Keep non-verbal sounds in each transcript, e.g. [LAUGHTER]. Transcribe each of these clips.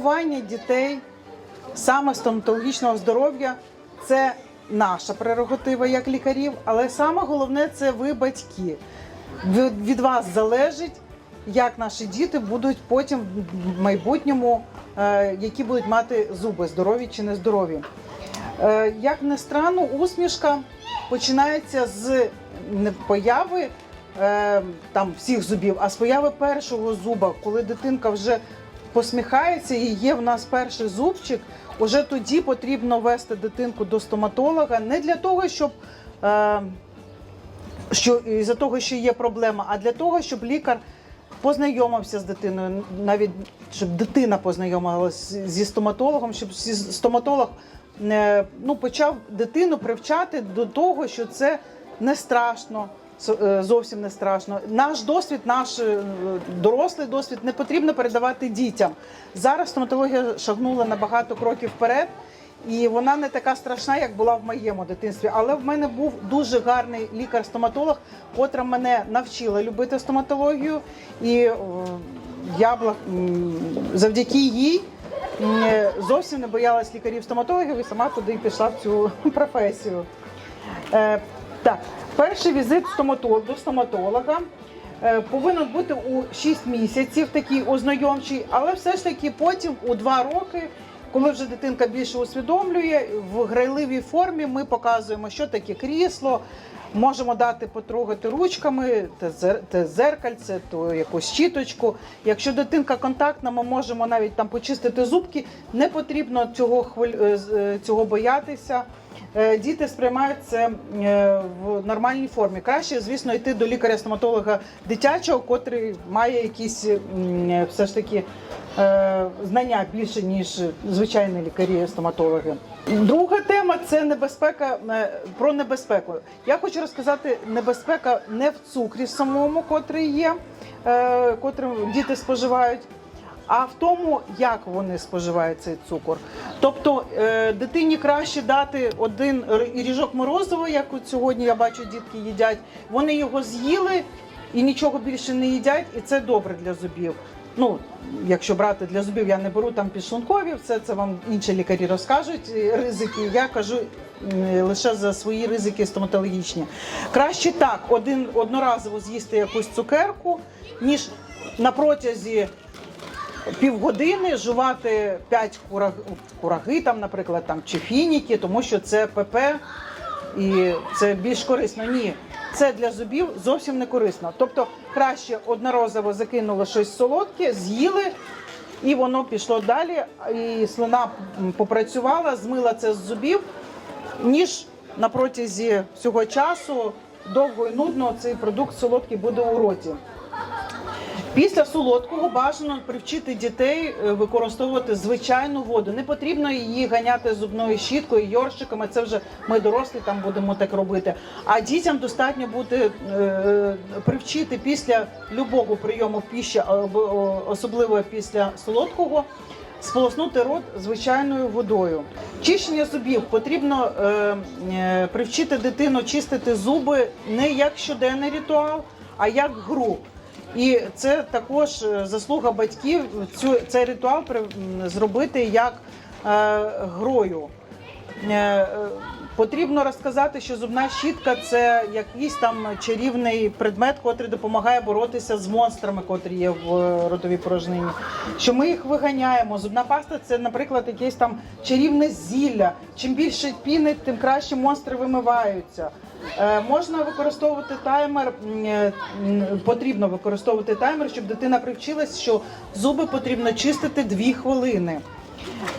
Піклування дітей саме стоматологічного здоров'я це наша прерогатива як лікарів, але саме головне це ви батьки. Від, вас залежить, як наші діти будуть потім в майбутньому, е, які будуть мати зуби, здорові чи нездорові. Е, як не странно, усмішка починається з не появи е, там всіх зубів, а з появи першого зуба, коли дитинка вже посміхається і є в нас перший зубчик. Уже тоді потрібно вести дитинку до стоматолога не для того, щоб е, що із-за того, що є проблема, а для того, щоб лікар познайомився з дитиною, навіть щоб дитина познайомилася зі стоматологом, щоб стоматолог е, ну, почав дитину привчати до того, що це не страшно. Е, Зовсім не страшно. Наш досвід, наш е, дорослий досвід не потрібно передавати дітям. Зараз стоматологія шагнула на багато кроків вперед, і вона не така страшна, як була в моєму дитинстві. Але в мене був дуже гарний лікар-стоматолог, котра мене навчила любити стоматологію. І е, я завдяки їй зовсім не боялась лікарів-стоматологів і сама туди пішла в цю [LAUGHS] професію. Так, перший візит стоматолог, до стоматолога е, повинен бути у 6 місяців, такий ознайомчий, але все ж таки потім у 2 роки. Коли вже дитинка більше усвідомлює, в грайливій формі ми показуємо, що таке крісло, можемо дати потрогати ручками, те зеркальце, то якусь щіточку. Якщо дитинка контактна, ми можемо навіть там почистити зубки. Не потрібно цього хвиль... е, е, цього боятися. Е, Діти сприймають це в нормальній формі. Краще, звісно, йти до лікаря-стоматолога дитячого, котрий має якісь все ж таки знання більше, ніж звичайні лікарі-стоматологи. Друга тема це небезпека е, про небезпеку. Я хочу розказати небезпека не в цукрі самому, котрий є, е, котрим діти споживають а в тому, як вони споживають цей цукор. Тобто е, дитині краще дати один ріжок морозива, як от сьогодні я бачу, дітки їдять. Вони його з'їли і нічого більше не їдять, і це добре для зубів. Ну, якщо брати для зубів, я не беру там підшлункові, все це вам інші лікарі розкажуть. е, Ризики. Я кажу лише за свої ризики стоматологічні. Краще так, один одноразово з'їсти якусь цукерку, ніж на протязі півгодини жувати 5 кураг, кураги, там, наприклад, там, чи фініки, тому що це ПП і це більш корисно. Ні, це для зубів зовсім не корисно. Тобто краще одноразово закинули щось солодке, з'їли. І воно пішло далі, і слина попрацювала, змила це з зубів, ніж на протязі всього часу довго і нудно цей продукт солодкий буде у роті. Після солодкого бажано привчити дітей е, використовувати звичайну воду. Не потрібно її ганяти зубною щіткою, йоршиками. Це вже ми дорослі там будемо так робити. А дітям достатньо буде е, привчити після любого прийому піші, особливо після солодкого. Сполоснути рот звичайною водою. Чищення зубів потрібно е, е, привчити дитину чистити зуби не як щоденний ритуал, а як гру. І це також е, заслуга батьків цю цей ритуал зробити як е, грою. Е, потрібно розказати, що зубна щітка це якийсь там чарівний предмет, котрий допомагає боротися з монстрами, котрі є в ротовій порожнині. Що ми їх виганяємо. Зубна паста це, наприклад, якесь там чарівне зілля. Чим більше піни, тим краще монстри вимиваються. Е, можна використовувати таймер, е, потрібно використовувати таймер, щоб дитина привчилась, що зуби потрібно чистити 2 хвилини.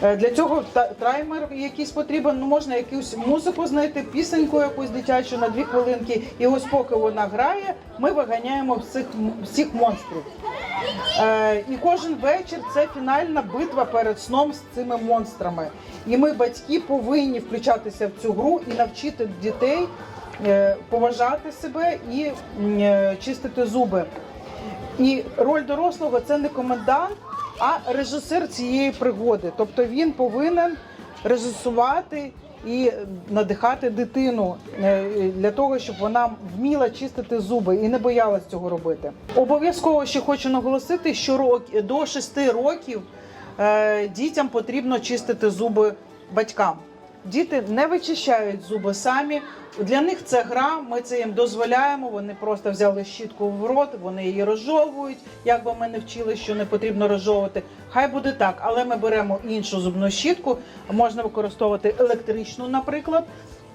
Е, Для цього таймер якийсь потрібен. Ну можна якусь музику знайти, пісеньку якусь дитячу на дві хвилинки. І ось поки вона грає, ми виганяємо всіх, всіх монстрів. І кожен вечір це фінальна битва перед сном з цими монстрами. І ми, батьки, повинні включатися в цю гру і навчити дітей поважати себе і е, чистити зуби. І роль дорослого це не комендант, а режисер цієї пригоди. Тобто він повинен режисувати і надихати дитину е, для того, щоб вона вміла чистити зуби і не боялась цього робити. Обов'язково ще хочу наголосити, що до 6 років е, дітям потрібно чистити зуби батькам. Діти не вичищають зуби самі. Для них це гра. Ми це їм дозволяємо. Вони просто взяли щітку в рот, вони її розжовують. Як би ми не вчили, що не потрібно розжовувати. Хай буде так, але ми беремо іншу зубну щітку. Можна використовувати електричну, наприклад.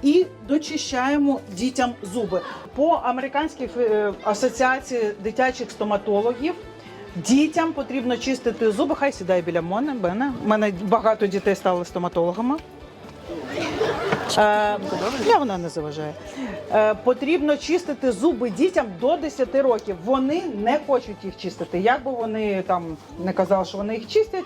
І дочищаємо дітям зуби по американській е, асоціації дитячих стоматологів. Дітям потрібно чистити зуби. Хай сідає біля мене. мене. Мене багато дітей стали стоматологами. Е, я вона не заважає. Е, потрібно чистити зуби дітям до 10 років. Вони не хочуть їх чистити. Як би вони там не казали, що вони їх чистять,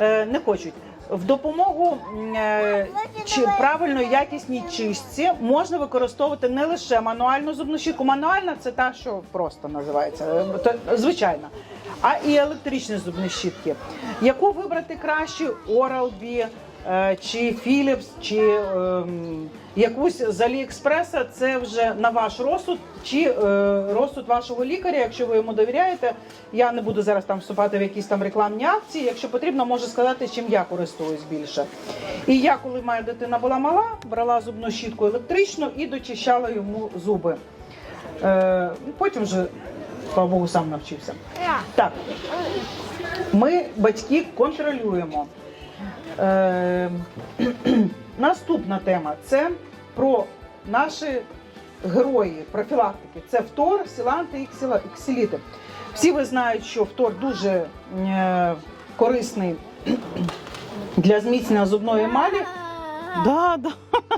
е, не хочуть. В допомогу е, чи правильної якісній чистці можна використовувати не лише мануальну зубну щітку. Мануальна це та, що просто називається, звичайна, а і електричні зубні щітки. Яку вибрати краще Oral-B, чи Philips, чи ем, якусь з Аліекспреса, це вже на ваш розсуд, чи е, розсуд вашого лікаря, якщо ви йому довіряєте. Я не буду зараз там вступати в якісь там рекламні акції. Якщо потрібно, можу сказати, чим я користуюсь більше. І я, коли моя дитина була мала, брала зубну щітку електричну і дочищала йому зуби. Е, потім вже, слава Богу, сам навчився. Так, ми, батьки, контролюємо. Е, [CLEARS THROAT] наступна тема це про наші герої профілактики. Це фтор, сіланти і ксиліти. Всі ви знають, що фтор дуже е, корисний [CLEARS THROAT] для зміцнення зубної емалі. Да, да. [LAUGHS]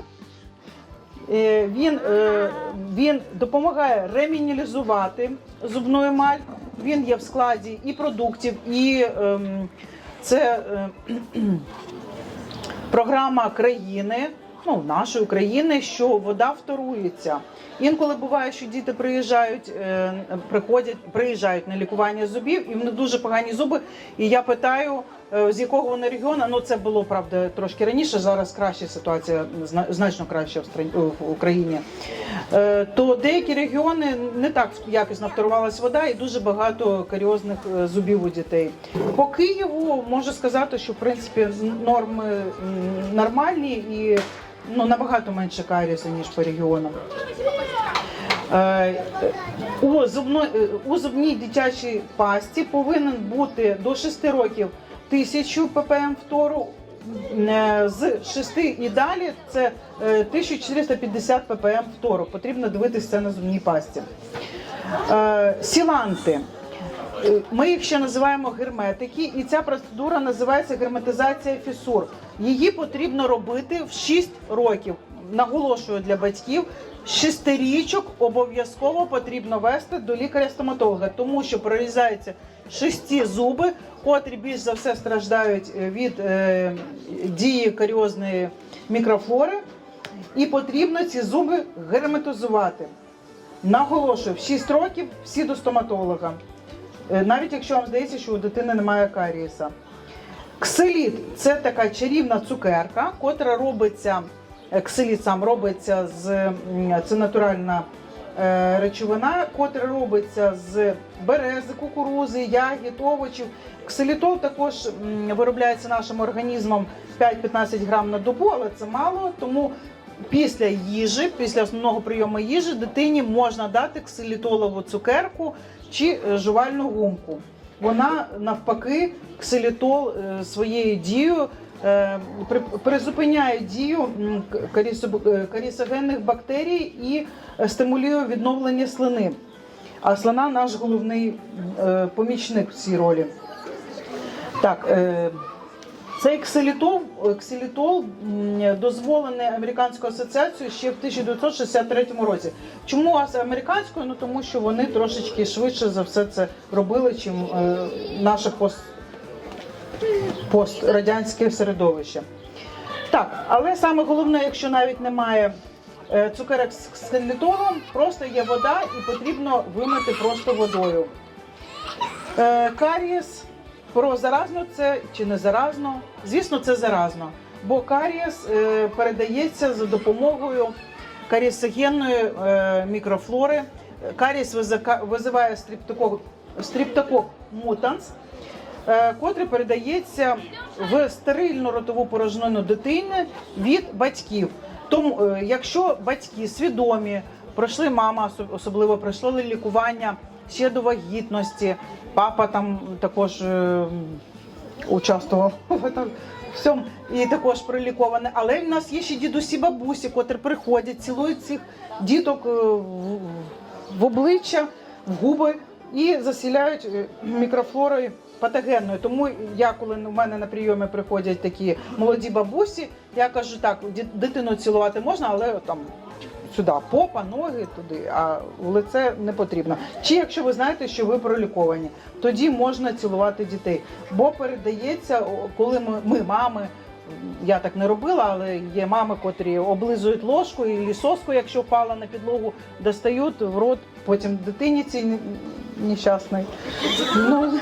Е, Він, е, він допомагає ремінілізувати зубну емаль. Він є в складі і продуктів, і ем, це е, [CLEARS THROAT] програма країни, ну нашої країни, що вода вторується. Інколи буває, що діти приїжджають, е, приходять, приїжджають на лікування зубів, і в них дуже погані зуби. І я питаю, е, з якого вони регіону. Ну це було правда трошки раніше. Зараз краща ситуація, значно краща в Україні. Е, То деякі регіони не так якісно вторувалась вода, і дуже багато каріозних зубів у дітей. По Києву можу сказати, що в принципі норми нормальні і ну набагато менше карієсу, ніж по регіонам. Е, У, зубно, е, у зубній дитячій пасті повинен бути до 6 років 1000 ppm фтору, е, з 6 і далі це е, 1450 ppm фтору. Потрібно дивитися це на зубній пасті. Е, Сіланти. Ми їх ще називаємо герметики, і ця процедура називається герметизація фісур. Її потрібно робити в 6 років. Наголошую для батьків, шестирічок обов'язково потрібно вести до лікаря-стоматолога, тому що прорізаються шесті зуби, котрі більш за все страждають е, від е, дії каріозної мікрофлори, і потрібно ці зуби герметизувати. Наголошую, в 6 років всі до стоматолога. Е, Навіть якщо вам здається, що у дитини немає карієса. Ксиліт це така чарівна цукерка, котра робиться, е, ксиліт сам робиться з це натуральна е, речовина, котра робиться з берези, кукурузи, ягід, овочів. Ксилітол також виробляється нашим організмом 5-15 грам на добу, але це мало, тому після їжі, після основного прийому їжі, дитині можна дати ксилітолову цукерку чи е, жувальну гумку. Вона навпаки, ксилітол е, своєю дією е, призупиняє дію карісогенних бактерій і стимулює відновлення слини. А слина наш головний помічник в цій ролі. Так, цей ксилітол, ксилітол дозволений американською асоціацією ще в 1963 році. Чому американською? Ну тому що вони трошечки швидше за все це робили, чим е, наше пост, пострадянське середовище. Так, але саме головне, якщо навіть немає е, цукерок з ксилітолом, просто є вода і потрібно вимити просто водою. Е, карієс про заразно це чи не заразно? Звісно, це заразно, бо карієс е, передається за допомогою карієсогенної е, мікрофлори. Карієс визиває стріптокок, стріптокок мутанс. е, котрий передається в стерильну ротову порожнину дитини від батьків. Тому, якщо батьки свідомі, пройшли мама, особливо пройшли лікування ще до вагітності, папа там також е, участвував [LAUGHS] в всьому і також прилікований. Але в нас є ще дідусі бабусі, котрі приходять, цілують цих діток е, в, в обличчя, в губи і засіляють е, мікрофлорою патогенною. Тому я, коли у мене на прийомі приходять такі молоді бабусі, я кажу так: дитину цілувати можна, але там. Сюди попа, ноги туди, а в лице не потрібно. Чи якщо ви знаєте, що ви проліковані, тоді можна цілувати дітей. Бо передається, коли ми, ми мами, я так не робила, але є мами, котрі облизують ложку і соску, якщо впала на підлогу, достають в рот, потім дитині цій н- нещасний. Ну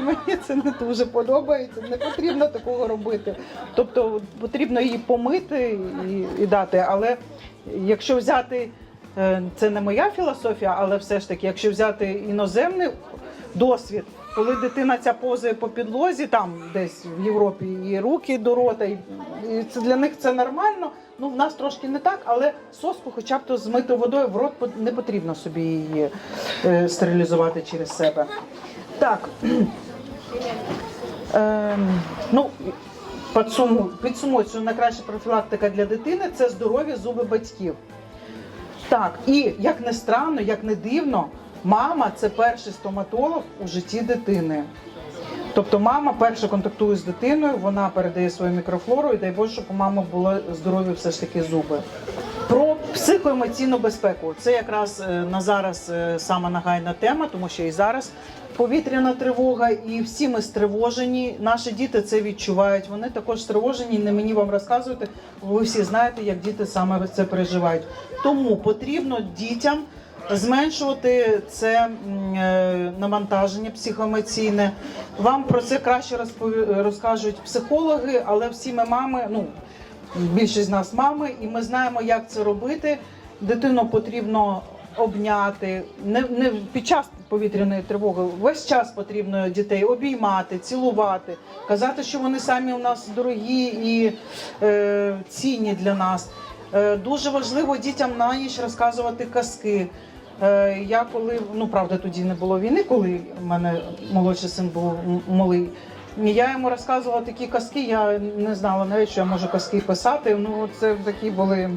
мені це не дуже подобається. Не потрібно такого робити. Тобто потрібно її помити і, і дати. Але якщо взяти е, це не моя філософія, але все ж таки, якщо взяти іноземний досвід, коли дитина ця позує по підлозі, там десь в Європі і руки до рота, і, це для них це нормально. Ну в нас трошки не так, але соску, хоча б то змити водою в рот не потрібно собі її е, стерилізувати через себе. Так. [CLEARS THROAT] Ем, ну, підсуму, підсумую, що найкраща профілактика для дитини це здорові зуби батьків. Так, і як не странно, як не дивно, мама це перший стоматолог у житті дитини. Тобто мама перша контактує з дитиною, вона передає свою мікрофлору, і дай Боже, щоб у мами були здорові все ж таки зуби. Про психоемоційну безпеку це якраз е, на зараз е, сама нагайна тема, тому що і зараз повітряна тривога, і всі ми стривожені. Наші діти це відчувають. Вони також стривожені. Не мені вам розказувати. Ви всі знаєте, як діти саме це переживають. Тому потрібно дітям зменшувати це е, навантаження психоемоційне. Вам про це краще розкажуть психологи, але всі ми мами, ну більшість з нас мами, і ми знаємо, як це робити. Дитину потрібно обняти. Не, не під час повітряної тривоги. Весь час потрібно дітей обіймати, цілувати, казати, що вони самі у нас дорогі і е, цінні для нас. Е, дуже важливо дітям на ніч розказувати казки. Е, я коли ну правда тоді не було війни, коли в мене молодший син був малий. Я йому розказувала такі казки, я не знала навіть, що я можу казки писати. Ну це такі були.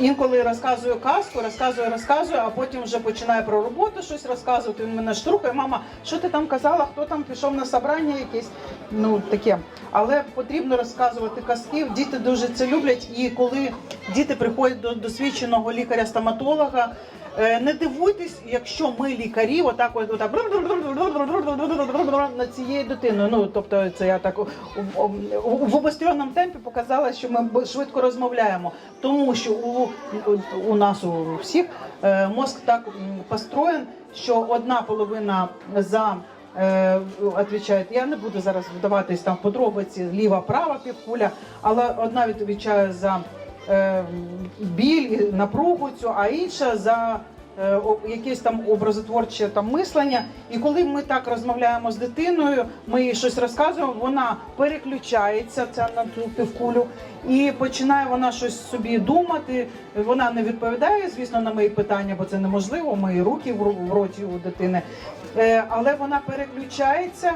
Інколи розказую казку, розказую, розказую, а потім вже починає про роботу щось розказувати. Він мене штурхає, мама, що ти там казала, хто там пішов на собрання якесь. Ну таке. Але потрібно розказувати казки. Діти дуже це люблять. І коли діти приходять до досвідченого лікаря-стоматолога, не дивуйтесь, якщо ми лікарі, отак от отак над цією дитиною. Ну тобто, це я так в обостреному темпі показала, що ми швидко розмовляємо, тому що у, у нас у всіх е, мозк так построєн, що одна половина за е, відповідає, я не буду зараз вдаватись там подробиці ліва, права півкуля, але одна відповідає за е, біль, і напругу цю, а інша за е, якесь там образотворче там мислення. І коли ми так розмовляємо з дитиною, ми їй щось розказуємо, вона переключається ця на ту півкулю і починає вона щось собі думати. Вона не відповідає, звісно, на мої питання, бо це неможливо. Мої руки в роті у дитини. Е, Але вона переключається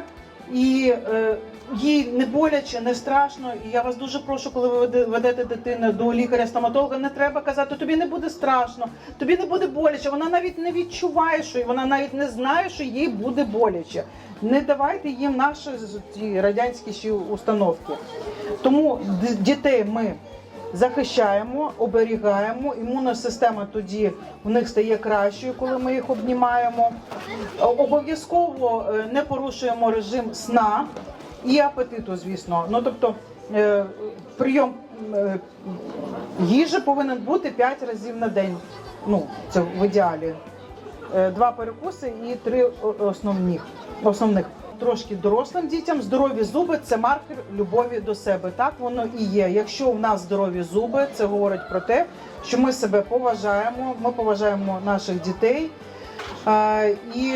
і е, їй не боляче, не страшно. І я вас дуже прошу, коли ви веде- ведете дитину до лікаря-стоматолога, не треба казати, тобі не буде страшно, тобі не буде боляче. Вона навіть не відчуває, що вона навіть не знає, що їй буде боляче. Не давайте їм наші ті радянські ще установки. Тому дітей ми захищаємо, оберігаємо. Імунна система тоді в них стає кращою, коли ми їх обнімаємо. Обов'язково е, не порушуємо режим сна і апетиту, звісно. Ну тобто е, прийом е, їжі повинен бути 5 разів на день. Ну, це в ідеалі. Два перекуси і три основних. основних. Трошки дорослим дітям здорові зуби це маркер любові до себе. Так воно і є. Якщо в нас здорові зуби, це говорить про те, що ми себе поважаємо, ми поважаємо наших дітей. І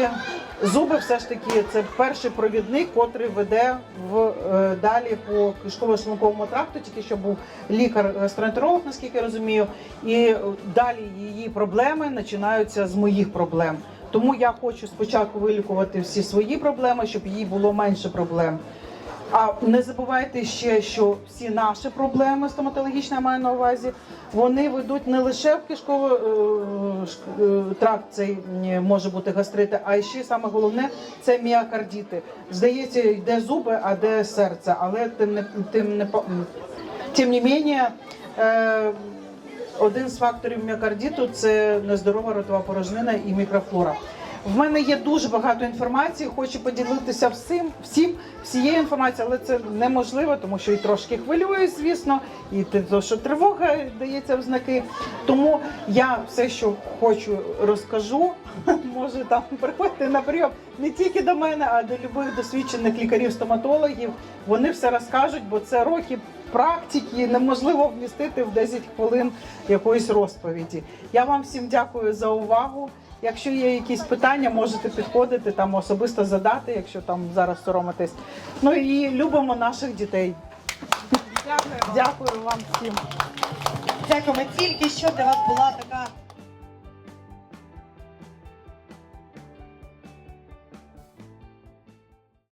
Зуби все ж таки це перший провідник, котрий веде в е, далі по кишково-шлунковому тракту, тільки що був лікар-гастроентеролог, наскільки я розумію, і далі її проблеми починаються з моїх проблем. Тому я хочу спочатку вилікувати всі свої проблеми, щоб їй було менше проблем. А не забувайте ще, що всі наші проблеми стоматологічні, я маю на увазі, вони ведуть не лише в кишково е, е, тракт, цей може бути гастрити, а ще саме головне це міокардіти. Здається, йде зуби, а де серце, але тим не тим не тим не менше, е, один з факторів міокардіту це нездорова ротова порожнина і мікрофлора. В мене є дуже багато інформації. Хочу поділитися всім, всім, всією інформацією, але це неможливо, тому що і трошки хвилююсь, звісно, і те, що тривога дається в знаки. Тому я все, що хочу, розкажу. [LAUGHS] Може там приходьте на прийом не тільки до мене, а до любих досвідчених лікарів-стоматологів. Вони все розкажуть, бо це роки практики неможливо вмістити в 10 хвилин якоїсь розповіді. Я вам всім дякую за увагу. Якщо є якісь питання, можете підходити там особисто задати, якщо там зараз соромитесь. Ну і любимо наших дітей. Дякую. Дякую вам всім. Дякуємо. Тільки що для вас була така